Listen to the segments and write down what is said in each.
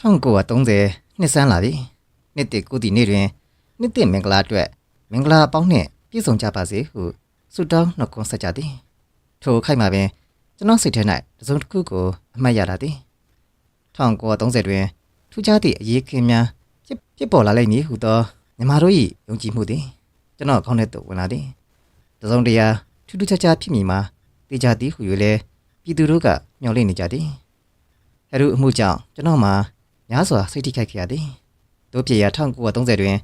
1930နှစ်ဆန်းလာပြီနှစ်တစ်ကိုဒီနေ့တွင်နှစ်တစ်မင်္ဂလာအတွက်မင်္ဂလာအပေါင်းနှင့်ပြည့်စုံကြပါစေဟုဆုတောင်းနှုတ်ခွန်းဆက်ကြသည်ထိုခိုက်မှာပင်ကျွန်တော်စိတ်ထဲ၌တစ်စုံတစ်ခုကိုအမှတ်ရတာသည်1930တွင်ထူးခြားသည့်အရေးခင်းများဖြစ်ဖြစ်ပေါ်လာလိမ့်မည်ဟုသောညီမတို့၏ယုံကြည်မှုသည်ကျွန်တော်ကောင်းတဲ့သို့ဝင်လာသည်တစ်စုံတရာထူးထူးခြားခြားဖြစ်မည်မှာတေချာသည်ဟု၍လည်းပြည်သူတို့ကမျှော်လင့်နေကြသည်အဲဒါအမှုကြောင့်ကျွန်တော်မှာ များစွာစိတ်ထိခိုက်ခဲ့ရသည်တို့ဖြစ်ရာ1930တွင်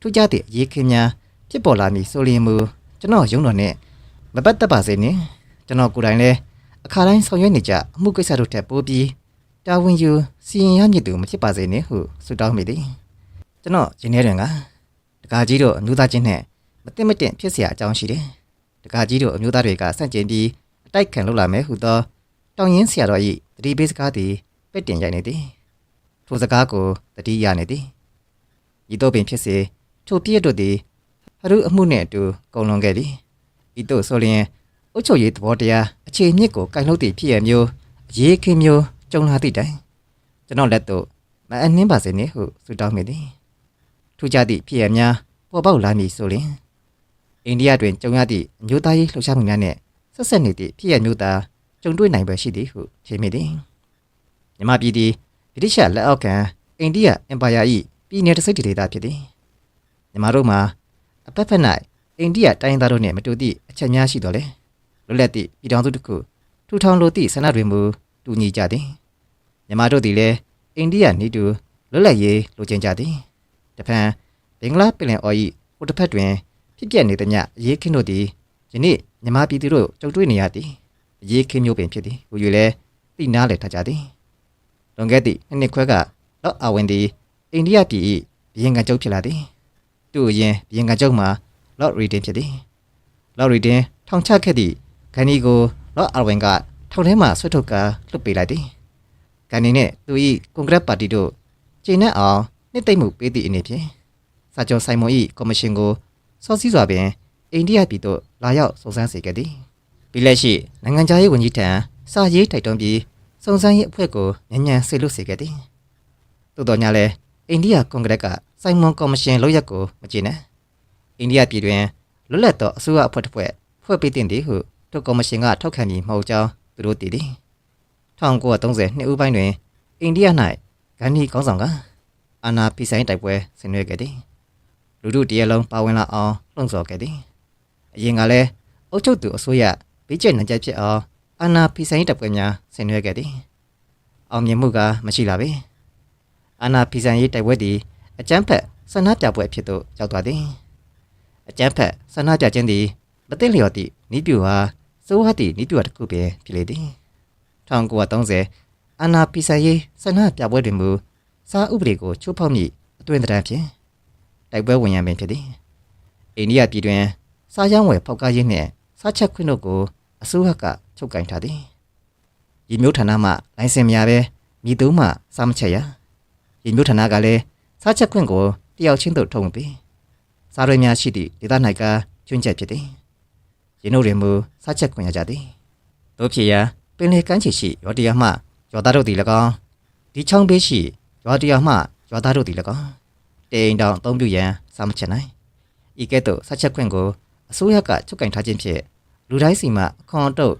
ထူးခြားသည့်အရေးခင်းများဖြစ်ပေါ်လာမည်ဆိုလျင်မူကျွန်တော်ရုံးတော်နှင့်မပတ်သက်ပါစေနှင့်ကျွန်တော်ကိုယ်တိုင်လည်းအခါတိုင်းဆောင်ရွက်နေကြအမှုကိစ္စတို့ထက်ပိုပြီးတာဝန်ယူစီရင်ရမည်သူမဖြစ်ပါစေနှင့်ဟုဆုတောင်းမိသည်ကျွန်တော်ရင်းနေတွင်ကတကာကြီးတို့အမျိုးသားချင်းနဲ့မသိမတင်ဖြစ်เสียအကြောင်းရှိတယ်တကာကြီးတို့အမျိုးသားတွေကစန့်ကျင်ပြီးအတိုက်ခံလုပ်လာမယ်ဟုသောတောင်းရင်ဆရာတော်၏တတိပေးစကားသည်ပဲ့တင်ရိုက်နေသည် ထိုစကားကိုတတိယနေသည်ဤသို့ပင်ဖြစ်စေထိုပြည့်တို့သည်ဟရုအမှုနှင့်အတူကုန်လွန်ခဲ့သည်ဤသို့ဆိုလျင်အုတ်ချုပ်ရေးသဘောတရားအခြေအမြစ်ကိုကင်လို့သည့်ဖြစ်ရမျိုးအရေးခင်းမျိုးကြုံလာသည့်တိုင်ကျွန်တော်လက်သို့မအနှင်းပါစေနှင့်ဟုဆုတောင်းမိသည်ထူးခြားသည့်ဖြစ်ရများပေါ်ပေါက်လာမည်ဆိုလျင်အိန္ဒိယတွင်ကြုံရသည့်အမျိုးသားရေးလှုပ်ရှားမှုများနှင့်ဆက်ဆက်နေသည့်ဖြစ်ရမျိုးသားကြုံတွေ့နိုင်ပဲရှိသည်ဟုထင်မိသည်မြမပြည်သည် ဗြိတိရှလက်အောက်ခံအိန္ဒိယအင်ပါယာ၏ပြည်နယ်တစ်စိတ်တစ်ဒေသဖြစ်သည်ညီမတို့မှာအပတ်ဖက်၌အိန္ဒိယတိုင်းသားတို့နှင့်မတူသည့်အချက်များရှိတော်လေလွတ်လပ်သည့်ပြည်တော်စုတစ်ခုထူထောင်လိုသည့်ဆန္ဒတွေမူတူညီကြသည်ညီမတို့သည်လည်းအိန္ဒိယနေတူလွတ်လပ်ရေးလိုချင်ကြသည်တဖန်ဘင်္ဂလားပင်လယ်အော်၏ဟိုတစ်ဖက်တွင်ဖြစ်ပျက်နေသည်ညအရေးခင်းတို့သည်ယနေ့ညီမပြည်သူတို့ကြုံတွေ့နေရသည်အရေးခင်းမျိုးပင်ဖြစ်သည်ဟူ၍လည်းသိနာလေထားကြသည် လွန်ခဲ့သည့်နှစ်နှစ်ခွဲကလော့အာဝင်ဒီအိန္ဒိယပြည်၏ဘီရင်ကန်ကျုပ်ဖြစ်လာသည်သူ့အရင်ဘီရင်ကန်ကျုပ်မှာလော့ရီဒင်ဖြစ်သည်လော့ရီဒင်ထောင်ချခဲ့သည့်ဂန်နီကိုလော့အာဝင်ကထောင်ထဲမှဆွတ်ထုတ်ကာလွတ်ပေးလိုက်သည်ဂန်နီနှင့်သူ၏ကွန်ဂရက်ပါတီတို့ကျင်းနဲ့အောင်နှစ်သိမ့်မှုပေးသည့်အနေဖြင့်စာချုပ်ဆိုင်မွန်၏ကော်မရှင်ကိုစောစည်းစွာပင်အိန္ဒိယပြည်သို့လာရောက်စုံစမ်းစေခဲ့သည်ပြီးလက်ရှိနိုင်ငံခြားရေးဝန်ကြီးထံစာရေးတိုက်တွန်းပြီး စုံစမ်းရေးအဖွဲ့ကိုညံ့ညံ့ဆေလွတ်စေခဲ့သည်။သို့တော်ညာလဲအိန္ဒိယကွန်ဂရက်ကစိုင်းမွန်ကော်မရှင်လုပ်ရက်ကိုမကျေနပ်။အိန္ဒိယပြည်တွင်လွတ်လပ်သောအစိုးရအဖွဲ့တစ်ဖွဲ့ဖွဲ့ပေးတင်သည်ဟုထိုကော်မရှင်ကထောက်ခံမည်မဟုတ်ကြောင်းသူတို့တည်သည်။1930နှစ်ဦးပိုင်းတွင်အိန္ဒိယ၌ဂန္ဒီကောင်းဆောင်ကအာနာပိဆိုင်တိုက်ပွဲဆင်နွှဲခဲ့သည်။လူထုတရက်လုံးပါဝင်လာအောင်လှုံ့ဆော်ခဲ့သည်။အရင်ကလည်းအုပ်ချုပ်သူအစိုးရဘေးကျက်နှံကျက်ဖြစ်အောင် အာနာဖီဆိုင်တပ်ပွဲများဆင်နွှဲခဲ့သည်အောင်မြင်မှုကမရှိလာပေအာနာဖီဆိုင်ရေးတိုက်ပွဲသည်အကျန်းဖက်ဆန္ဒပြပွဲဖြစ်သို့ရောက်သွားသည်အကျန်းဖက်ဆန္ဒပြခြင်းသည်မသိလျော်သည့်နီးပြူဟာစိုးဟတ်သည့်နီးပြူတစ်ခုပင်ဖြစ်လေသည်1930အာနာဖီဆိုင်ရေးဆန္ဒပြပွဲတွင်မူစာဥပဒေကိုချိုးဖောက်မိအသွင်သဏ္ဍာန်ဖြင့်တိုက်ပွဲဝင်ရန်ပင်ဖြစ်သည်အိန္ဒိယပြည်တွင်စာရောင်းဝယ်ဖောက်ကားရေးနှင့်စားချက်ခွင့်တို့ကို အစိုးရကချုပ်ကင်ထားသည်ရေမျိုးဌာနမှလိုင်စင်များပဲမိသုံးမှစားမချက်ရရေမျိုးဌာနကလည်းစားချက်ခွင့်ကိုတယောက်ချင်းသို့ထုတ်ပြီးစားရွက်များရှိသည့်ဒေသ၌ကကျွန်းချက်ဖြစ်သည်ရေနှုတ်တွင်မူစားချက်ခွင့်ရကြသည်တို့ဖြစ်ရာပင်လေကမ်းခြေရှိရော်တရာမှရော်သားတို့သည်၎င်းဒီချောင်းဘေးရှိရော်တရာမှရော်သားတို့သည်၎င်းတေအိမ်တောင်အသုံးပြုရန်စားမချက်နိုင်ဤကဲ့သို့စားချက်ခွင့်ကိုအစိုးရကချုပ်ကင်ထားခြင်းဖြင့် လူတိုင်းစီမှအခွန်အတုပ်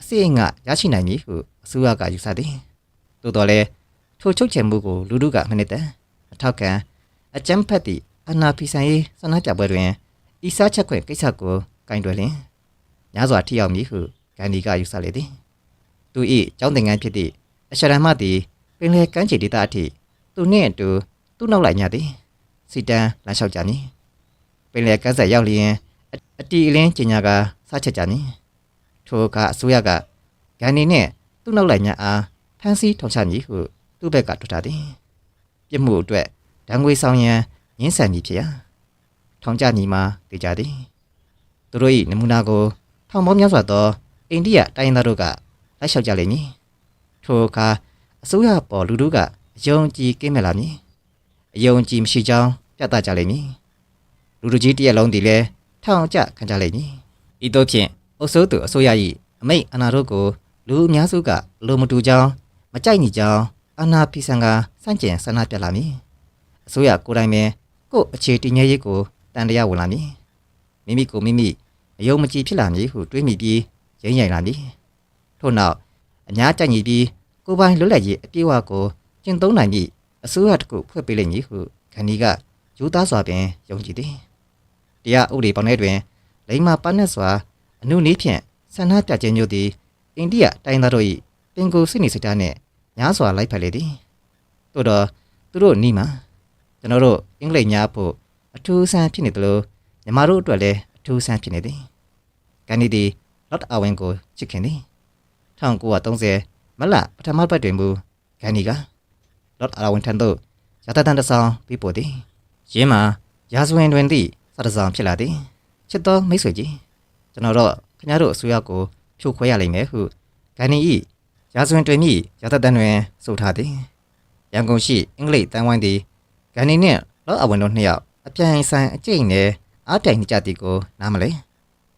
အစိအိမ်ကရရှိနိုင်မည်ဟုအစိုးရကယူဆသည်သို့တော်လည်းထိုချုပ်ချယ်မှုကိုလူထုကမနစ်တဲ့အထောက်ခံအကြမ်းဖက်သည့်အနာဖီဆိုင်ရေးဆန္ဒပြပွဲတွင်ဤစားချက်ခွင့်ကိစ္စကိုကင်တွယ်လင်ညစွာထိရောက်မည်ဟုဂန္ဒီကယူဆလေသည်သူ၏ကျောင်းသင်ခန်းဖြစ်သည့်အရှရမသည်ပင်လယ်ကမ်းခြေဒေသအထိသူနှင့်အတူသူ့နောက်လိုက်ညသည်စီတန်းလမ်းလျှောက်ကြမည်ပင်လယ်ကမ်းဆက်ရောက်လျင်အအတီအလင်းကျင်ညာက စားချက်ကြမည်ထိုအခါအစိုးရကဂန်နီနှင့်သူ့နောက်လိုက်များအားဖမ်းဆီးထောင်ချမည်ဟုသူ့ဘက်ကထွက်ထားသည်ပြစ်မှုအတွက်ဒဏ်ငွေဆောင်ရန်ငင်းဆန်မည်ဖြစ်ရာထောင်ချမည်မှာတေကြသည်သူတို့၏နမူနာကိုထောင်ပေါင်းများစွာသောအိန္ဒိယတိုင်းရင်းသားတို့ကလိုက်လျှောက်ကြလိမ့်မည်ထိုအခါအစိုးရပေါ်လူတို့ကအယုံကြည်ကင်းမဲ့လာမည်အယုံကြည်မရှိကြောင်းပြသကြလိမ့်မည်လူတို့ကြီးတရက်လုံးဒီလဲထောင်ကျခံကြလိမ့်မည် ဤသို့ဖြင့်အုပ်စိုးသူအစိုးရ၏အမိတ်အနာတို့ကိုလူအများစုကလိုမတူကြောင်းမကြိုက်ညီကြောင်းအာနာဖီဆန်ကစန့်ကျင်ဆန္ဒပြလာမည်အစိုးရကိုယ်တိုင်ပင်ကိုယ့်အခြေတည်ငြိမ်ရေးကိုတန်တရားဝင်လာမည်မိမိကိုမိမိအယုံမကြည်ဖြစ်လာမည်ဟုတွေးမိပြီးရိမ့်ရိုင်လာမည်ထို့နောက်အများကြိုက်ညီပြီးကိုယ်ပိုင်လွတ်လပ်ရေးအပြည့်အဝကိုကျင့်သုံးနိုင်မည်အစိုးရတစ်ခုဖွဲ့ပေးလိမ့်မည်ဟုခန္ဒီကယူသားစွာပင်ယုံကြည်သည်တရားဥပဒေပေါင်းထဲတွင် လိမ္မာပန်းနဲ့စွာအနုနည်းဖြင့်ဆန္ဒပြခြင်းမျိုးသည်အိန္ဒိယတိုင်းသားတို့၏ပင်ကိုယ်စိတ်နေစိတ်ဓာတ်နှင့်ညားစွာလိုက်ဖက်လေသည်သို့တော့သူတို့နီးမှာကျွန်တော်တို့အင်္ဂလိပ်ညာဖို့အထူးဆန်းဖြစ်နေသလိုညီမတို့အတွက်လည်းအထူးဆန်းဖြစ်နေသည်ကန်ဒီဒီလော့တ်အဝင်ကိုချစ်ခင်သည်1930မလပထမပတ်တွင်မူဂန်ဒီကလော့တ်အဝင်ထံသို့ရတတန်တဆောင်ပြီးပို့သည်ရင်းမှာရာဇဝင်တွင်သည့်စတဆောင်ဖြစ်လာသည် ချစ်တော်မိတ်ဆွေကြီးကျွန်တော်တို့ခင်ဗျားတို့အစိုးရကိုဖြိုခွဲရလိမ့်မယ်ဟုဂန်ဒီဤရာဇဝင်တွင်မြည်ရတတန်တွင်ဆိုထားသည်ရန်ကုန်ရှိအင်္ဂလိပ်တန်ဝိုင်းသည်ဂန်ဒီနှင့်လော့အဝင်တို့နှစ်ယောက်အပြိုင်ဆိုင်အကျိတ်နဲ့အားပြိုင်နေကြသည်ကိုနားမလဲ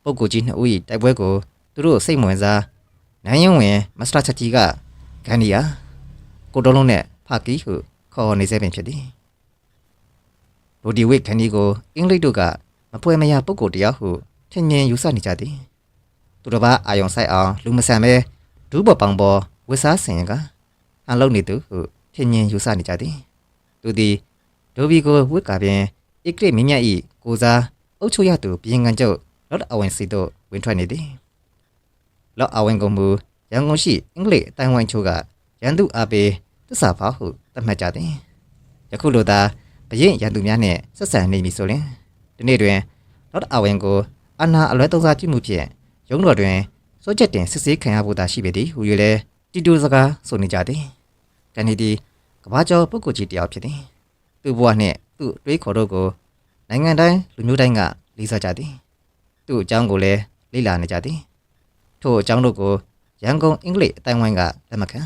ပုဂ္ဂိုလ်ကြီးနှစ်ဦး၏တိုက်ပွဲကိုသူတို့စိတ်မဝင်စားနိုင်ရင်ဝင်မစတာချက်ကြီးကဂန်ဒီယာကိုတော်လုံးနဲ့ဖကီဟုခေါ်နေစေပင်ဖြစ်သည်ရိုဒီဝိတ်ခန်ဒီကိုအင်္ဂလိပ်တို့က မပွဲမရပုဂ္ဂိုလ်တယောက်ဟုထင်မြင်ယူဆနေကြသည်သူတို့ဘာအာယုံဆိုင်အောင်လူမဆန်ပဲဒူးပေါ်ပောင်ပေါ်ဝစ်စားဆင်ရကအလုံးနေသူဟုထင်မြင်ယူဆနေကြသည်သူသည်ဒိုဘီကိုဝစ်ကာပြင်အစ်ကရစ်မြင့်မြတ်ဤကိုစားအုတ်ချုပ်ရသူပြင်ကန်ကျုပ်လော့အဝင်စီတို့ဝင်ထွက်နေသည်လော့အဝင်ကမူရန်ကုန်ရှိအင်္ဂလိပ်အတိုင်းဝိုင်းချို့ကရန်သူအပေသစ္စာဖောက်ဟုသတ်မှတ်ကြသည်ယခုလိုသာဘရင်ရန်သူများနှင့်ဆက်ဆံနေပြီဆိုရင် ဒီနေ့တွင်လော့အဝင်ကိုအနာအလွဲသုံးစားကြည့်မှုဖြင့်ရုံးတော်တွင်စိုးချက်တင်စစ်ဆေးခံရဖို့သာရှိပေသည်ဟူ၍လည်းတီတူစကားဆိုနေကြသည်ကန်နီဒီကဘာကျော်ပုဂ္ဂိုလ်ကြီးတယောက်ဖြစ်သည်သူ့ဘဝနှင့်သူ့အတွေးခေါ်တို့ကိုနိုင်ငံတိုင်းလူမျိုးတိုင်းကလေးစားကြသည်သူ့အကြောင်းကိုလည်းလေ့လာနေကြသည်ထို့အကြောင်းတို့ကိုရန်ကုန်အင်္ဂလိပ်အတိုင်းဝိုင်းကလက်မခံ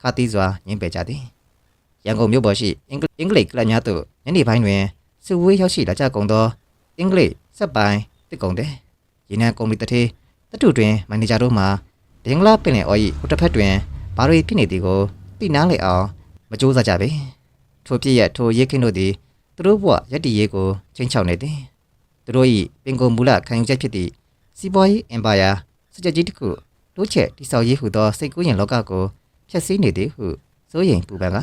ခါတီးစွာညှင်းပယ်ကြသည်ရန်ကုန်မြို့ပေါ်ရှိအင်္ဂလိပ်အင်္ဂလိပ်ကလပ်များသို့ညနေပိုင်းတွင် စုဝေးရောက်ရှိလာကြကုန်သောအင်္ဂလိပ်စက်ပိုင်းတစ်ကုန်တဲ့ရေနံကုမ္ပဏီတထေးတတုတွင်မန်နေဂျာတို့မှဒင်္ဂလာပင်လယ်အော်၏ဟိုတစ်ဖက်တွင်ဘာတွေဖြစ်နေသည်ကိုသိနားလည်အောင်မကြိုးစားကြပေထိုပြည့်ရထိုရဲခင်းတို့သည်သူတို့ဘဝရက်တီရေးကိုချင်းချောက်နေသည်သူတို့၏ပင်ကိုမူလခံယူချက်ဖြစ်သည့်စီးပွားရေးအင်ပါယာစစ်ကြကြီးတစ်ခုတိုးချက်တိဆောက်ရေးဟုသောစိတ်ကူးရင်လောကကိုဖျက်ဆီးနေသည်ဟုစိုးရိမ်ပူပန်က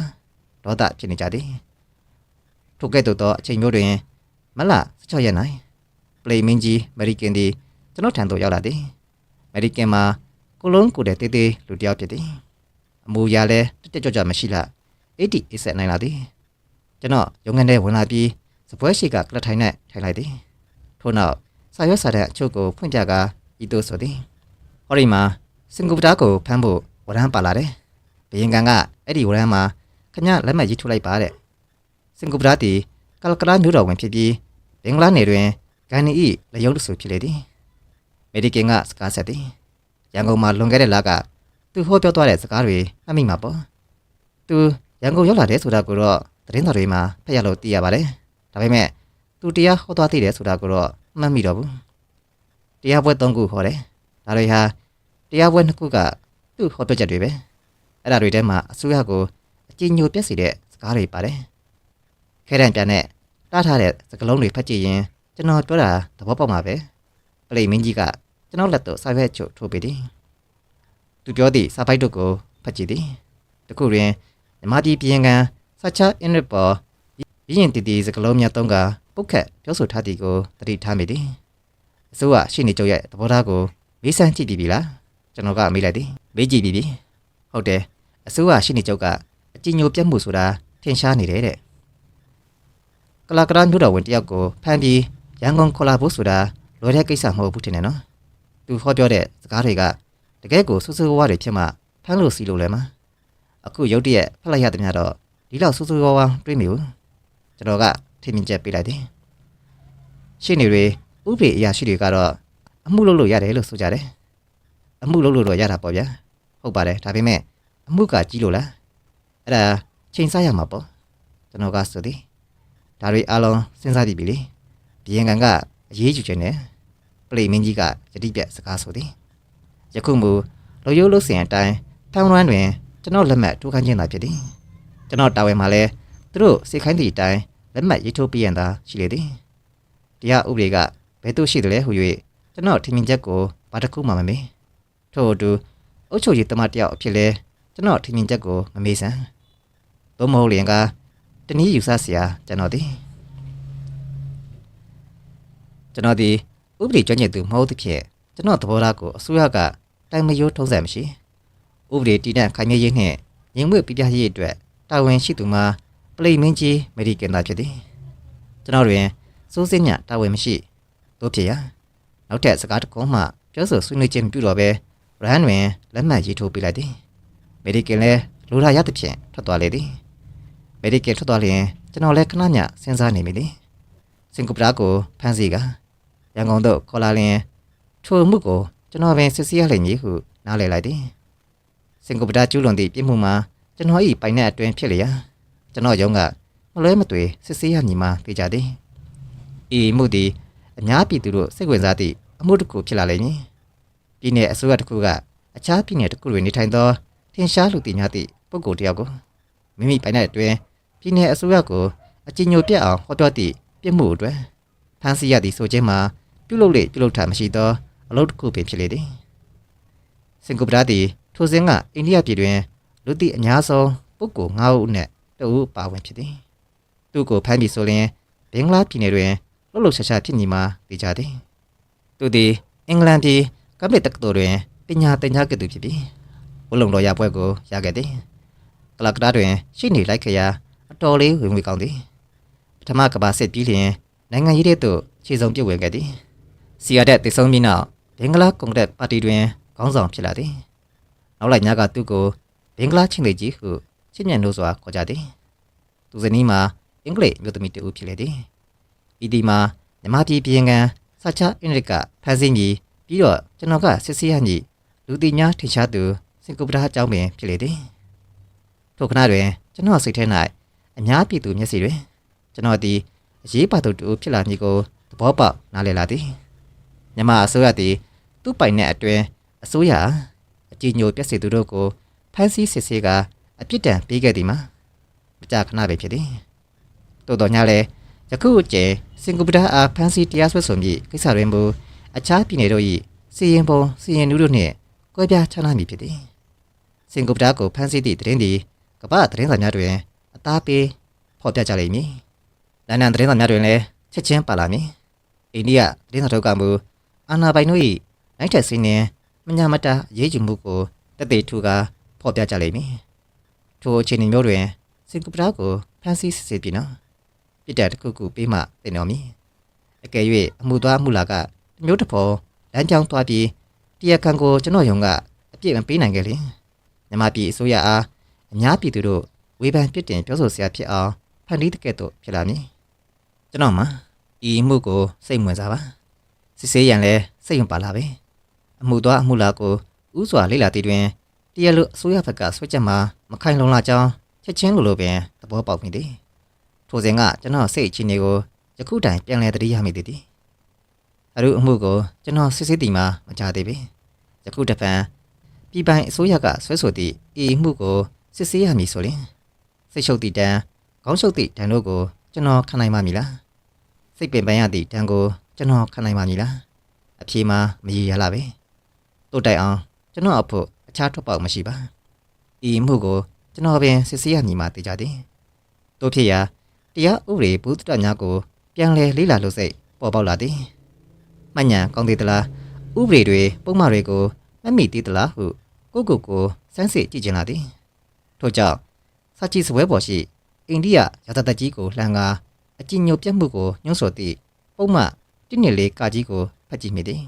ဒေါသဖြစ်နေကြသည် ထိုကဲ့သို့သောအချိန်မျိုးတွင်မလ16ရက်၌ပလေမင်းကြီးအမေရိကန်သည်ကျွန်တော်ထံသို့ရောက်လာသည်အမေရိကန်မှာကိုလုံးကိုတဲ့တေးသေးလူတစ်ယောက်ဖြစ်သည်အမူအရာလည်းတက်တက်ကြွကြွမရှိလား80 80နိုင်လာသည်ကျွန်တော်ရုံငန်းထဲဝင်လာပြီးစပွဲရှိကကလထိုင်နဲ့ထိုင်လိုက်သည်ထို့နောက်စာရွက်စာတမ်းအချို့ကိုဖွင့်ပြကာဤသို့ဆိုသည်ဟောဒီမှာစင်ကာပူတာကိုဖမ်းဖို့ဝရမ်းပါလာတယ်ဘယင်ကန်ကအဲ့ဒီဝရမ်းမှာခဏလက်မှတ်ရေးထိုးလိုက်ပါတဲ့ စင်ကာပူတာတီကလကလာမြို့တော်ဝင်ဖြစ်ပြီးဘင်္ဂလားနယ်တွင်ဂန်နီဤလက်ရုံးတဆူဖြစ်လေသည်အမေရိကန်ကစကားဆက်သည်ရန်ကုန်မှာလွန်ခဲ့တဲ့လကသူဟောပြောသွားတဲ့စကားတွေမှတ်မိမှာပေါ့သူရန်ကုန်ရောက်လာတယ်ဆိုတာကိုတော့သတင်းစာတွေမှာဖတ်ရလို့သိရပါတယ်ဒါပေမဲ့သူတရားဟောသွားသိတယ်ဆိုတာကိုတော့မှတ်မိတော့ဘူးတရားပွဲ၃ခုဟောတယ်ဒါတွေဟာတရားပွဲနှစ်ခုကသူ့ဟောပြောချက်တွေပဲအဲ့ဒါတွေထဲမှာအစိုးရကိုအကြည်ညိုပြက်စီတဲ့စကားတွေပါတယ် ခဲတံပြန်နဲ့တားထားတဲ့စကလုံးတွေဖတ်ကြည့်ရင်ကျွန်တော်ပြောတာသဘောပေါက်မှာပဲပလိမင်းကြီးကကျွန်တော်လက်တော့စာရွက်ချုပ်ထိုးပေးတယ်သူပြောသည့်စာပိုက်တို့ကိုဖတ်ကြည့်သည်တခုတွင်မြမတီပြင်ကန်စချာအင်ရပေါ်ရရင်တီတီစကလုံးများသုံးကပုတ်ခတ်ပြောဆိုထားသည်ကိုသတိထားမိသည်အစိုးရရှိနေကြရဲ့သဘောထားကိုမေးစမ်းကြည့်ပြီးပြီလားကျွန်တော်ကမေးလိုက်သည်မေးကြည့်ပြီးပြီဟုတ်တယ်အစိုးရရှိနေကြကအကြည်ညိုပြတ်မှုဆိုတာထင်ရှားနေတယ်တဲ့ ကလာကရမြို့တော်ဝင်တယောက်ကိုဖမ်းပြီးရန်ကုန်ခေါ်လာဖို့ဆိုတာလွယ်တဲ့ကိစ္စမဟုတ်ဘူးထင်တယ်နော်သူဟောပြောတဲ့စကားတွေကတကယ်ကိုဆူဆူဝါးဝါးတွေဖြစ်မှဖမ်းလို့စီလို့လဲမှာအခုရုတ်တရက်ဖက်လိုက်ရတဲ့များတော့ဒီလောက်ဆူဆူဝါးဝါးတွေးမိဘူးကျွန်တော်ကထင်မြင်ချက်ပေးလိုက်တယ်ရှင်းနေတွေဥပဒေအရာရှိတွေကတော့အမှုလုပ်လို့ရတယ်လို့ဆိုကြတယ်အမှုလုပ်လို့တော့ရတာပေါ့ဗျာဟုတ်ပါတယ်ဒါပေမဲ့အမှုကကြီးလို့လားအဲ့ဒါချိန်ဆရမှာပေါ့ကျွန်တော်ကဆိုသည် ဒါတွေအားလုံးစဉ်းစားကြည့်ပြီလေဘီယန်ကန်ကအရေးယူခြင်းနဲ့ပလိမင်းကြီးကယတိပြက်စကားဆိုသည်ယခုမူလူရိုးလို့စင်အတိုင်းဖန်လွမ်းတွင်ကျွန်တော်လက်မှတ်ထိုးခိုင်းခြင်းသာဖြစ်သည်ကျွန်တော်တာဝန်မှာလည်းသူတို့စိတ်ခိုင်းသည့်အတိုင်းလက်မှတ်ရေးထိုးပြရန်သာရှိလေသည်တရားဥပဒေကဘယ်သို့ရှိတယ်လဲဟု၍ကျွန်တော်ထင်မြင်ချက်ကိုဘာတစ်ခုမှမမေ့ထို့အတူအုတ်ချုပ်ကြီးတမတ်တယောက်အဖြစ်လဲကျွန်တော်ထင်မြင်ချက်ကိုမမေ့စမ်းသို့မဟုတ်လျင်က တနည်းယူဆစရာကျွန်တော်သည်ကျွန်တော်သည်ဥပဒေကျွမ်းကျင်သူမဟုတ်သဖြင့်ကျွန်တော်သဘောထားကိုအစိုးရကတိုင်မရိုးထုံးစံမရှိဥပဒေတည်တံ့ခိုင်မြဲရေးနှင့်ရင်မွေပြပြရေးအတွက်တာဝန်ရှိသူမှာပလိမင်းကြီးအမေရိကန်သားဖြစ်သည်ကျွန်တော်တွင်စိုးစင်းညတာဝန်မရှိတို့ဖြစ်ရာနောက်ထပ်စကားတခုမှပြောဆိုဆွေးနွေးခြင်းပြုတော့ပဲရဟန်းတွင်လက်မှတ်ရေးထိုးပေးလိုက်သည်အမေရိကန်လည်းလိုရာရသဖြင့်ထွက်သွားလေသည် မေရိကန်ထွက်သွားလျင်ကျွန်တော်လည်းခဏညစဉ်းစားနေမိသည်စင်ကာပူကိုဖမ်းဆီးကရန်ကုန်သို့ခေါ်လာလျင်ထိုမှုကိုကျွန်တော်ပင်စစ်ဆေးရလိမ့်မည်ဟုနားလည်လိုက်သည်စင်ကာပူကျူးလွန်သည့်ပြစ်မှုမှာကျွန်တော်၏ပိုင်နက်အတွင်းဖြစ်လျက်ကျွန်တော်ရုံးကမလွဲမသွေစစ်ဆေးရမည်မှာသိကြသည်ဤမှုသည်အများပြည်သူတို့စိတ်ဝင်စားသည့်အမှုတစ်ခုဖြစ်လာလိမ့်မည်ပြည်내အစိုးရတစ်ခုကအခြားပြည်내တစ်ခုတွင်နေထိုင်သောထင်ရှားလူသိများသည့်ပုဂ္ဂိုလ်တစ်ယောက်ကိုမိမိပိုင်နက်အတွင်း ပြည်내အစိုးရကိုအကြည်ညိုပြတ်အောင်ဟောပြောသည့်ပြစ်မှုအတွက်ဖမ်းဆီးရသည့်ဆိုခြင်းမှာပြုလုပ်လေပြုလုပ်တာမရှိသောအလုပ်တစ်ခုပင်ဖြစ်လေသည်စင်ကာပူသည်ထိုစဉ်ကအိန္ဒိယပြည်တွင်လူသိအများဆုံးပုဂ္ဂိုလ်၅ဦးအနက်တဦးပါဝင်ဖြစ်သည်သူ့ကိုဖမ်းပြီးဆိုရင်ဘင်္ဂလားပြည်နယ်တွင်လှုပ်လှုပ်ရှားရှားဖြစ်နေမှာသိကြသည်သူသည်အင်္ဂလန်ပြည်ကမ်ဘရစ်တက္ကသိုလ်တွင်ပညာသင်ကြားခဲ့သူဖြစ်ပြီးဝလုံတော်ရပွဲကိုရခဲ့သည်ကလကတာတွင်ရှိနေလိုက်ခရာ အတော်လေးဝင်ဝေကောင်းသည်ပထမကမ္ဘာစစ်ပြီးလျင်နိုင်ငံရေးတဲ့သို့ခြေစုံပြုတ်ဝင်ခဲ့သည်စီယာတက်တည်ဆုံးပြီးနောက်ဘင်္ဂလားကွန်ဂရက်ပါတီတွင်ခေါင်းဆောင်ဖြစ်လာသည်နောက်လိုက်ညကသူ့ကိုဘင်္ဂလားချင်းလေကြီးဟုချစ်မြတ်လို့စွာခေါ်ကြသည်သူဇနီးမှာအင်္ဂလိပ်မြို့သမီးတူဖြစ်လေသည်ဤဒီမှာမြမပြည်ပြည်ငံစချာအင်ရစ်ကဖန်ဆင်းကြီးပြီးတော့ကျွန်တော်ကစစ်ဆေးရမည်လူသိများထင်ရှားသူစင်ကာပူအကြောင်းပင်ဖြစ်လေသည်ထိုခဏတွင်ကျွန်တော်စိတ်ထဲ၌ အများပြည်သူမျက်စိတွင်ကျွန်တော်သည်အရေးပါသူတူဖြစ်လာမည်ကိုသဘောပေါက်နားလည်လာသည်မြမအစိုးရသည်သူ့ပိုင်တဲ့အတွင်းအစိုးရအကြည်ညိုပြည့်စုံသူတို့ကိုဖမ်းဆီးစစ်ဆေးကအပြစ်ဒဏ်ပေးခဲ့သည်မှာမကြာခဏပဲဖြစ်သည်တိုးတော်ညလည်းယခုအကျယ်စင်ကာပူအားဖမ်းဆီးတရားစွဲဆိုမည့်ကိစ္စတွင်မူအခြားပြည်နယ်တို့၏စီရင်ပုံစီရင်နူးတို့နှင့်ကွဲပြားခြားနားမည်ဖြစ်သည်စင်ကာပူကိုဖမ်းဆီးသည့်သတင်းသည်ကမ္ဘာသတင်းစာများတွင် အသားပေးဖော်ပြကြလိမ့်မည်လန်ဒန်သတင်းစာများတွင်လည်းချက်ချင်းပါလာမည်အိန္ဒိယသတင်းစာထုတ်ကမူအာနာပိုင်တို့၏နိုင်ထက်စင်းနှင်မညာမတာရေးချမှုကိုတက်သေးထူကာဖော်ပြကြလိမ့်မည်ထိုအချိန်မျိုးတွင်စင်ကာပူကိုဖမ်းဆီးစစ်ဆေးပြီးနော်ပြစ်ဒဏ်တစ်ခုခုပေးမှတင်တော်မည်အကယ်၍အမှုသွားမှုလာကမျိုးတစ်ဖော်လမ်းကြောင်းသွားပြီးတရားခံကိုကျွန်တော်ယုံကအပြစ်မပေးနိုင်ခဲ့လေမြမပြည်အစိုးရအားအများပြည်သူတို့ ဝေဖန်ပြစ်တင်ပြောဆိုစရာဖြစ်အောင်ဖန်တီးတဲ့ကဲ့သို့ဖြစ်လာမည်ကျွန်တော်မှာဤမှုကိုစိတ်ဝင်စားပါစစ်ဆေးရန်လဲစိတ်ဝင်ပါလာပဲအမှုသွားအမှုလာကိုဥစွာလေ့လာတည်တွင်တရားလို့အစိုးရဘက်ကဆွဲချက်မှာမခိုင်လုံလာကြောင်းချက်ချင်းလိုလိုပင်သဘောပေါက်မိသည်ထိုစဉ်ကကျွန်တော်စိတ်အခြေအနေကိုယခုတိုင်ပြန်လည်သတိရမိသည်အရုအမှုကိုကျွန်တော်စစ်စစ်တီမှာမကြသေးပေယခုတပံပြည်ပိုင်အစိုးရကဆွဲဆိုသည့်ဤမှုကိုစစ်ဆေးရမည်ဆိုရင် စိတ်ရှုပ်သည့်တန်းခေါင်းရှုပ်သည့်တန်းတို့ကိုကျွန်တော်ခံနိုင်ပါမည်လားစိတ်ပင်ပန်းရသည့်တန်းကိုကျွန်တော်ခံနိုင်ပါမည်လားအဖြေမှာမရရလာပဲတို့တိုက်အောင်ကျွန်တော်အဖို့အခြားထွက်ပေါက်မရှိပါဤမှုကိုကျွန်တော်ပင်စစ်ဆေးရမည်မှာသိကြသည်တို့ဖြစ်ရာတရားဥပဒေဘုဒ္ဓတများကိုပြန်လည်လေးလာလို့စိတ်ပေါ်ပေါက်လာသည်မှတ်ညာကောင်းသေးသလားဥပဒေတွေပုံမှန်တွေကိုမမိသေးသလားဟုကိုကိုကိုစမ်းစစ်ကြည့်ကျင်လာသည်ထို့ကြောင့် စာချီစပွဲပေါ်ရှိအိန္ဒိယရသတကြီးကိုလှန်ကားအကြည်ညိုပြတ်မှုကိုညှို့ဆော်သည့်ပုံမှန်တစ်နှစ်လေးကာကြီးကိုဖတ်ကြည့်မိသည်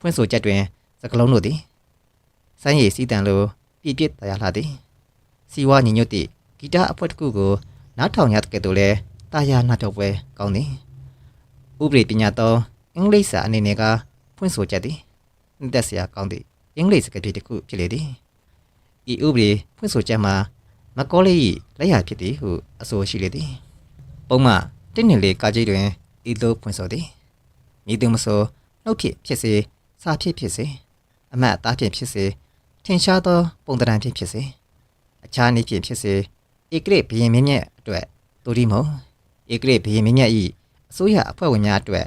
ဖွင့်ဆိုချက်တွင်စကလုံးတို့သည်စမ်းရည်စီးတန်လိုပြည့်ပြည့်တရားလှသည်စီဝါညီညွတ်သည့်ဂီတအဖွဲတစ်ခုကိုနားထောင်ရတဲ့ကဲ့သို့လဲတာယာနာတော့ပွဲကောင်းသည်ဥပဒေပညာသောအင်္ဂလိပ်စာအနေနဲ့ကဖွင့်ဆိုချက်သည်နှစ်သက်စရာကောင်းသည့်အင်္ဂလိပ်စကားပြေတစ်ခုဖြစ်လေသည်ဤဥပဒေဖွင့်ဆိုချက်မှာ မကောလေး၏လက်ရဖြစ်သည်ဟုအဆိုရှိလေသည်ပုံမှတင်းနေလေကားကြီးတွင်ဤသို့ဖွင့်ဆိုသည်မည်သူမဆိုနှုတ်ဖြစ်ဖြစ်စေစာဖြစ်ဖြစ်စေအမတ်အသားဖြစ်ဖြစ်စေထင်ရှားသော ပုံသဏ္ဍာန်ဖြင့်ဖြစ်စေအခြားနည်းဖြင့်ဖြစ်စေဧကရေဘရင်မင်းမြတ်အတွက်တူဒီမုံဧကရေဘရင်မင်းမြတ်၏အစိုးရအဖွဲ့ဝင်များအတွက်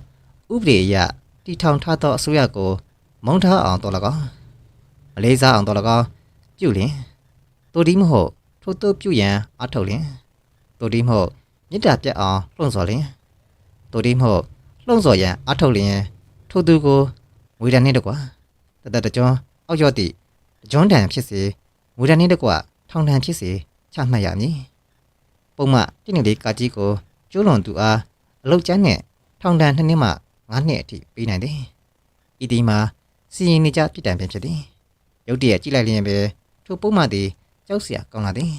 ဥပဒေအရတည်ထောင်ထားသောအစိုးရကို မုံထားအောင်တော်၎င်းမလေးစားအောင်တော်၎င်းပြုလျင်တူဒီမဟုတ် ထို့သို့ပြုရန်အထုတ်လျင်တူဒီမဟုတ်မေတ္တာပြတ်အောင်လှုံ့ဆော်လျင်တူဒီမဟုတ်လှုံ့ဆော်ရန်အထုတ်လျင်ထိုသူကိုငွေဒဏ်နှင့်တကွာတသက်တကြွအောက်ရော့သည့်တကြွဒဏ်ဖြစ်စေငွေဒဏ်နှင့်တကွာထောင်ဒဏ်ဖြစ်စေချမှတ်ရမည်ပုံမှတိနေလေးကာကြီးကိုကျိုးလွန်သူအားအလုတ်ကျန်းနဲ့ထောင်ဒဏ်2နှစ်မှ9နှစ်အထိပေးနိုင်တယ်ဤဒီမှာစီရင်နေကြပြစ်ဒဏ်ပင်ဖြစ်သည်ရုတ်တရက်ကြည့်လိုက်လျင်ပဲထိုပုံမှန်သည် ကြောက်စရာကောင်းလာသည်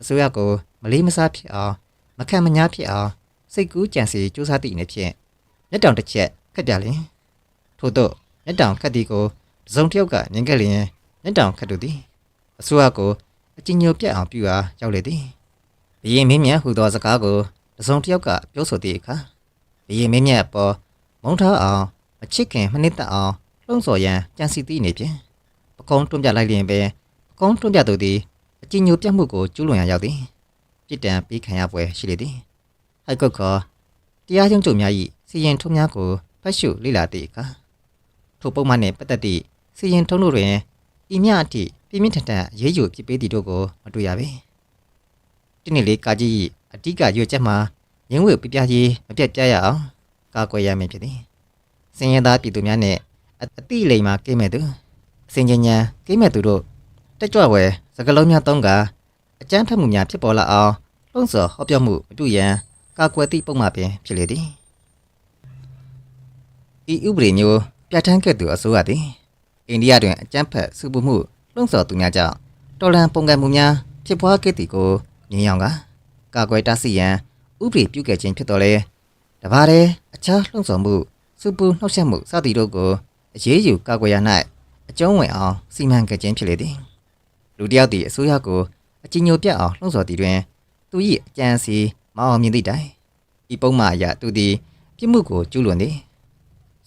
အစိုးရကိုမလေးမစားဖြစ်အောင်မခံမညာဖြစ်အောင်စိတ်ကူးကြံစီစူးစမ်းသည့်အနေဖြင့်လက်တောင်တစ်ချက်ခက်ပြလျင်ထို့သောလက်တောင်ခက်သည်ကိုတစ်စုံတစ်ယောက်ကမြင်ခဲ့လျင်လက်တောင်ခက်တို့သည်အစိုးရကိုအကြည်ညိုပြတ်အောင်ပြုအားရောက်လေသည်ဘရင်မင်းမြတ်ဟူသောစကားကိုတစ်စုံတစ်ယောက်ကပြောဆိုသည့်အခါဘရင်မင်းမြတ်အပေါ်မုံထားအောင်မချစ်ခင်မနစ်သက်အောင်လှုံ့ဆော်ရန်ကြံစီသည့်အနေဖြင့်ပကုံးတွန်းပြလိုက်လျင်ပဲ ပကုံးတွန်းပြသူသည်အကြည်ညိုပြတ်မှုကိုကျူးလွန်ရန်ရောက်သည်ပြစ်ဒဏ်ပေးခံရပွဲရှိလေသည်ဟိုက်ကုတ်ကတရားရုံးချုပ်များ၏စီရင်ထုံးများကိုဖတ်ရှုလေ့လာသည့်အခါထိုပုံမှန်နှင့်ပတ်သက်သည့်စီရင်ထုံးတို့တွင်ဤမြအထိပြင်းပြင်းထန်ထန်ရေးယူပြစ်ပေးသည့်တို့ကိုမတွေ့ရပေ။ဒီနေ့လေးကာကြီး၏အဓိကရွေချက်မှာရင်းဝေပြပြကြီးမပြတ်ပြရအောင်ကာကွယ်ရမည်ဖြစ်သည်။စင်ရသားပြည်သူများနှင့်အအတိလိမ်မှာကိမဲ့သူအစင်ချင်းညာကိမဲ့သူတို့ တက်ကြွဝဲစကလုံးများသုံးကအကြမ်းဖက်မှုများဖြစ်ပေါ်လာအောင်လှုံ့ဆော်ဟောပြောမှုမတူရန်ကာကွယ်သည့်ပုံမှန်ပင်ဖြစ်လေသည်။ဤဥပဒေမျိုးပြဋ္ဌာန်းခဲ့သူအစိုးရသည်အိန္ဒိယတွင်အကြမ်းဖက်စုပမှုလှုံ့ဆော်သူများကြောင့်တော်လန်ပုံကံမှုများဖြစ်ပွားခဲ့သည်ကိုမြင်ရောင်ကကာကွယ်တားဆီးရန်ဥပဒေပြုခဲ့ခြင်းဖြစ်တော်လဲတပါးတည်းအခြားလှုံ့ဆော်မှုစုပနှောက်ယှက်မှုစသည်တို့ကိုအရေးယူကာကွယ်ရ၌အကျုံးဝင်အောင်စီမံခဲ့ခြင်းဖြစ်လေသည် လူတစ်ယောက်သည်အစိုးရကိုအကြည်ညိုပြတ်အောင်လှုံ့ဆော်သည်တွင်သူ၏အကြံစီမအောင်မြင်သည့်တိုင်ဤပုံမှန်အရသူသည်ပြစ်မှုကိုကျူးလွန်သည်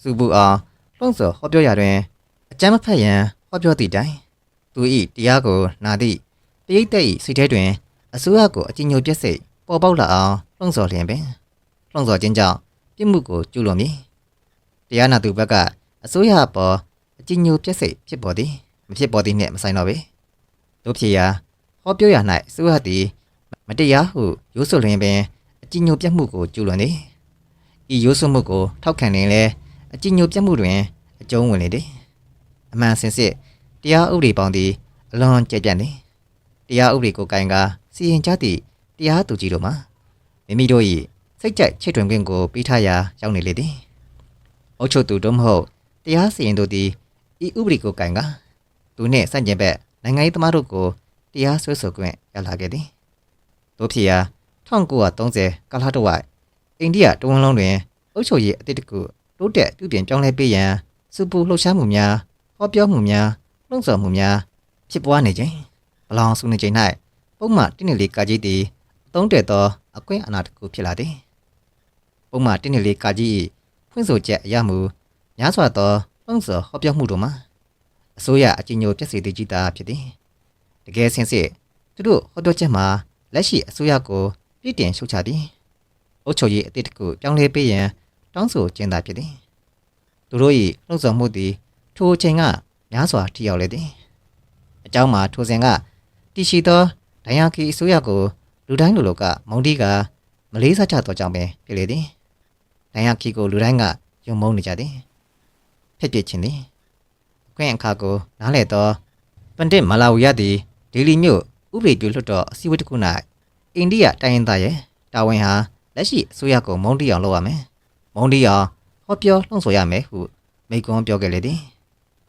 စုပအောင်လှုံ့ဆော်ဟောပြောရာတွင်အကြမ်းမဖက်ရန်ဟောပြောသည့်တိုင်သူ၏တရားကိုနာသည့်တရိတ်တဲ့၏စိတ်ထဲတွင်အစိုးရကိုအကြည်ညိုပြည့်စိတ်ပေါ်ပေါက်လာအောင်လှုံ့ဆော်လျင်ပင်လှုံ့ဆော်ခြင်းကြောင့်ပြစ်မှုကိုကျူးလွန်မည်တရားနာသူဘက်ကအစိုးရအပေါ်အကြည်ညိုပြည့်စိတ်ဖြစ်ပေါ်သည်မဖြစ်ပေါ်သည်နှင့်မဆိုင်တော့ပေ တို့ဖြစ်ရာဟောပြောရာ၌အစိုးရသည်မတရားဟုရိုးဆိုလျင်ပင်အကြည်ညိုပြတ်မှုကိုကျူးလွန်သည်ဤရိုးဆိုမှုကိုထောက်ခံရင်လည်းအကြည်ညိုပြတ်မှုတွင်အကျုံးဝင်လေသည်အမှန်စင်စစ်တရားဥပဒေပေါင်းသည်အလွန်ကြက်ကြက်သည်တရားဥပဒေကိုကင်ကစီရင်ကြသည့်တရားသူကြီးတို့မှာမိမိတို့၏စိတ်ကြိုက်ချစ်တွင်ခွင့်ကိုပေးထားရာရောက်နေလေသည်အုတ်ချုပ်သူတို့မဟုတ်တရားစီရင်တို့သည်ဤဥပဒေကိုကင်ကသူနှင့်ဆန့်ကျင်ဘက် နိုင်ငံရေးသမားတို့ကိုတရားစွဲဆိုခွင့်ရလာခဲ့သည်တို့ဖြစ်ရာ1930ကာလတဝိုက်အိန္ဒိယတဝန်လုံးတွင်အုတ်ချုပ်ရေးအသစ်တစ်ခုတိုးတက်ပြုပြင်ပြောင်းလဲပေးရန်စူပူလှုပ်ရှားမှုများဟောပြောမှုများလှုံ့ဆော်မှုများဖြစ်ပွားနေခြင်းဘလောင်စုနေခြင်း၌ပုံမှန်တင်းနေလေးကာကြီးသည်အသုံးတည့်သောအကွင့်အနာတစ်ခုဖြစ်လာသည်ပုံမှန်တင်းနေလေးကာကြီး၏ဖွင့်ဆိုချက်အရမူများစွာသောလှုံ့ဆော်ဟောပြောမှုတို့မှာ အစိုးရအကြီးညိုပြည့်စည်တည်ကြည်တာဖြစ်သည်တကယ်ဆင်းစစ်သူတို့ဟောပြောချက်မှာလက်ရှိအစိုးရကိုပြည်တင်ရှုတ်ချသည်အုတ်ချုပ်ရေးအသစ်တစ်ခုပြောင်းလဲပေးရန်တောင်းဆိုခြင်းသာဖြစ်သည်သူတို့၏လှုံ့ဆော်မှုသည်ထိုအချိန်ကများစွာထိရောက်လေသည်အကြောင်းမှာထိုစဉ်ကတရှိသောဒိုင်ယာကီအစိုးရကိုလူတိုင်းလူလောကမုံတီကမလေးစားကြသောကြောင့်ပင်ဖြစ်လေသည်ဒိုင်ယာကီကိုလူတိုင်းကယုံမုန်းနေကြသည်ဖြစ်ဖြစ်ချင်းသည်အ ခွင့်အခါကိုနားလေသောပန္တစ်မလာဝီယသည်ဒေလီမြို့ဥပဒေပြုလွှတ်တော်အစည်းအဝေးတစ်ခု၌အိန္ဒိယတိုင်းရင်းသားရဲ့တာဝန်ဟာလက်ရှိအစိုးရကိုမုံတီအောင်လုပ်ရမယ်မုံတီအောင်ဟောပြောလှုံ့ဆော်ရမယ်ဟုမိကွန်းပြောခဲ့လေသည်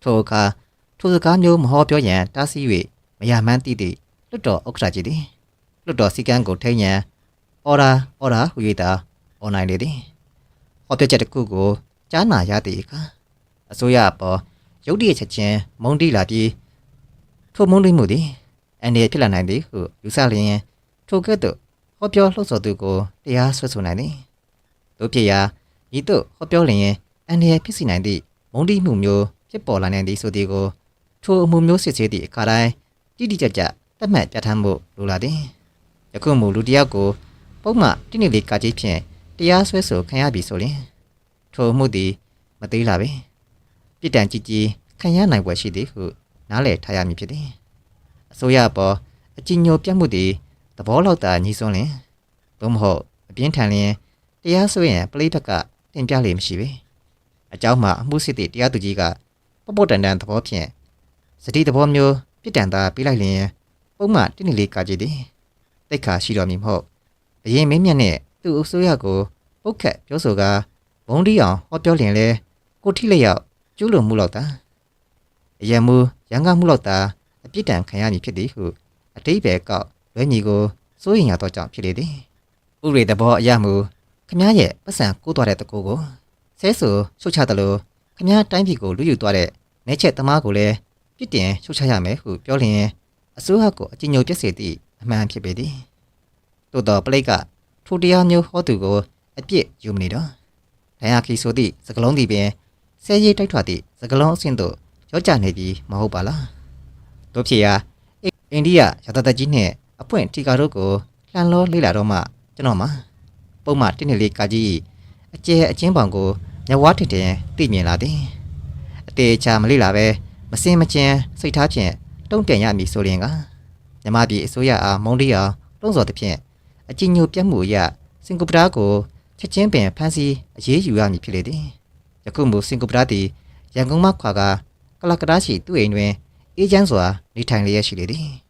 ထိုအခါထိုစကားမျိုးမဟောပြောရန်တားဆီး၍မရမှန်းသိသည့်လွတ်တော်ဥက္ကဋ္ဌကြီးသည်လွတ်တော်စီကံကိုထိန်ရန်အော်ဒါအော်ဒါဟူ၍သာအွန်လိုင်းလေသည်ဟောပြောချက်တစ်ခုကိုကြားနာရသည့်အခါအစိုးရအပေါ် ရုတ်တရက်ချက်ချင်းမုံတိလာပြီးထိုမုံတိမှုသည်အန်ဒီဖြစ်လာနိုင်သည်ဟုယူဆလျင်ထိုကဲ့သို့ဟောပြောလှုပ်ဆော်သူကိုတရားဆွဲဆိုနိုင်သည်တို့ဖြစ်ရာဤသို့ဟောပြောလျင်အန်ဒီဖြစ်စီနိုင်သည့်မုံတိမှုမျိုးဖြစ်ပေါ်လာနိုင်သည်ဆိုသည်ကိုထိုထိုအမှုမျိုးစစ်ဆေးသည့်အခါတိုင်းတိတိကျကျတတ်မှတ်ပြဋ္ဌာန်းဖို့လိုလာသည်ယခုမူလူတစ်ယောက်ကိုပုံမှန်တိနေလေးကကြီးဖြင့်တရားစွဲဆိုခံရပြီဆိုရင်ထိုအမှုသည်မသေးလာပဲ ပြစ်ဒဏ်ကြီးကြီးခံရနိုင်ပွဲရှိသည်ဟုနားလည်ထားရမည်ဖြစ်သည်အစိုးရအပေါ်အကြည်ညိုပြတ်မှုသည်သဘောလောက်သာညီစွန်းလင်သို့မဟုတ်အပြင်းထန်လျင်တရားစွဲရန်ပလိဘက်ကတင်ပြလေမရှိပဲအကြောင်းမှာအမှုစစ်သည့်တရားသူကြီးကပပတန်တန်သဘောဖြင့်စတိသဘောမျိုးပြစ်ဒဏ်သာပေးလိုက်လျင်ပုံမှန်တိနေလေးကကြီးသည်တိတ်ခါရှိတော်မူမဟုတ်အရင်မင်းမြတ်နဲ့သူ့အစိုးရကိုပုတ်ခတ်ပြောဆိုကာဘုံဒီအောင်ဟောပြောလျင်လဲကိုထိလက်ရော က်ကျူးလွန်မှုလောက်သာအယံမူရန်ကမှုလောက်သာအပြစ်ဒဏ်ခံရမည်ဖြစ်သည်ဟုအတိတ်ပဲကောက်လွဲညီကိုစိုးရင်ရတော့ကြောင့်ဖြစ်လေသည်ဥရိသဘောအရမူခမည်းရဲ့ပတ်စံကိုးသွားတဲ့တကူကိုဆဲဆူရှုတ်ချတယ်လို့ခမည်းတိုင်းပြည်ကိုလူယူသွားတဲ့နေချက်သမားကိုလည်းပြစ်တင်ရှုတ်ချရမယ်ဟုပြောလျင်အစိုးရကိုအကြည်ညိုပြစ်စေသည့်အမှန်ဖြစ်ပေသည်သို့တော်ပလိတ်ကထိုတရားမျိုးဟောသူကိုအပြစ်ယူမနေတော့ဒိုင်ယာခီဆိုသည့်စကလုံးသည်ပင် ဆဲရေးတိုက်ထွာသည့်စကလုံးအဆင့်သို့ရောကြနေပြီမဟုတ်ပါလားတို့ဖြစ်ရာအိန္ဒိယရတတကြီးနှင့်အပွင့်တီကာတို့ကိုလှန်လောလေးလာတော့မှကျွန်တော်မှာပုံမှန်တင်းနေလေးကာကြီးအကျဲအချင်းပောင်ကိုညဝါထင်တင်သိမြင်လာသည်အတေချာမလေးလာပဲမစင်မချင်းစိတ်ထားဖြင့်တုံ့ပြန်ရမည်ဆိုရင်ကမြမပြည်အစိုးရအားမုံတီအောင်တွန်းစော်သဖြင့်အကြည်ညိုပြတ်မှုအရစင်ကာပူကိုချက်ချင်းပင်ဖမ်းဆီးအရေးယူရမည်ဖြစ်လေသည် ယခုမူစင်ကာပူသည်ရန်ကုန်မှခွာကကလကတားရှိသူ့အိမ်တွင်အေးချမ်းစွာနေထိုင်လျက်ရှိလေသည်